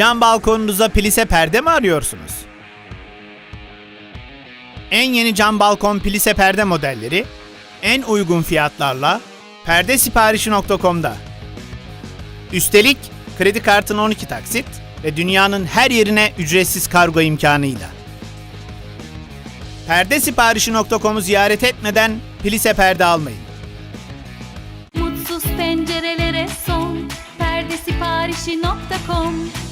Cam balkonunuza plise perde mi arıyorsunuz? En yeni cam balkon plise perde modelleri en uygun fiyatlarla perdesiparişi.com'da. Üstelik kredi kartın 12 taksit ve dünyanın her yerine ücretsiz kargo imkanıyla. Perdesiparişi.com'u ziyaret etmeden plise perde almayın. Mutsuz pencerelere son perdesiparişi.com